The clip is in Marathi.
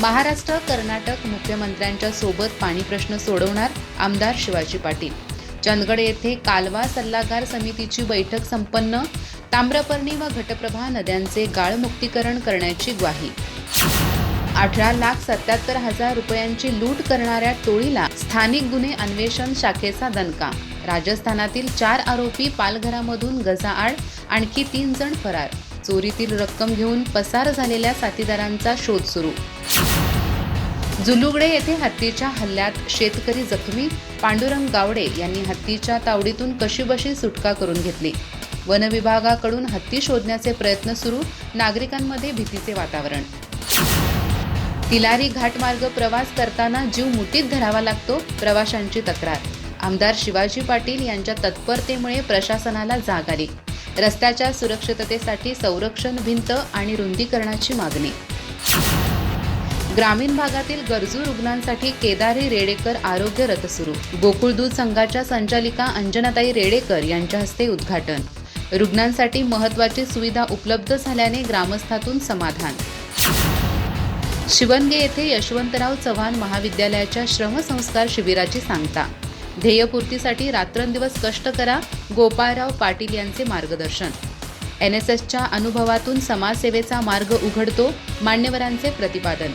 महाराष्ट्र कर्नाटक मुख्यमंत्र्यांच्या सोबत पाणी प्रश्न सोडवणार आमदार शिवाजी पाटील. चंदगड येथे कालवा सल्लागार समितीची बैठक संपन्न ताम्रपर्णी व घटप्रभा नद्यांचे गाळमुक्तीकरण करण्याची ग्वाही. अठरा लाख सत्याहत्तर हजार रुपयांची लूट करणाऱ्या टोळीला स्थानिक गुन्हे अन्वेषण शाखेचा दणका. राजस्थानातील चार आरोपी पालघरामधून गजाआड आणखी तीन जण फरार. चोरीतील रक्कम घेऊन पसार झालेल्या साथीदारांचा शोध सुरू. जुलुगडे येथे हत्तीच्या हल्ल्यात शेतकरी जखमी. पांडुरंग गावडे यांनी हत्तीच्या तावडीतून कशीबशी सुटका करून घेतली. वनविभागाकडून हत्ती शोधण्याचे प्रयत्न सुरू नागरिकांमध्ये भीतीचे वातावरण. तिलारी घाटमार्ग प्रवास करताना जीव मुठीत धरावा लागतो प्रवाशांची तक्रार. आमदार शिवाजी पाटील यांच्या तत्परतेमुळे प्रशासनाला जाग आली. रस्त्याच्या सुरक्षिततेसाठी संरक्षण भिंत आणि रुंदीकरणाची मागणी. ग्रामीण भागातील गरजू रुग्णांसाठी केदारी रेडेकर आरोग्य रथ सुरू. गोकुळ दूध संघाच्या संचालिका अंजनाताई रेडेकर यांच्या हस्ते उद्घाटन. रुग्णांसाठी महत्त्वाची सुविधा उपलब्ध झाल्याने ग्रामस्थातून समाधान. शिवणगे येथे यशवंतराव चव्हाण महाविद्यालयाच्या श्रमसंस्कार शिबिराची सांगता. ध्येयपूर्तीसाठी रात्रंदिवस कष्ट करा गोपाळराव पाटील यांचे मार्गदर्शन. एन एस एसच्या अनुभवातून समाजसेवेचा मार्ग उघडतो मान्यवरांचे प्रतिपादन.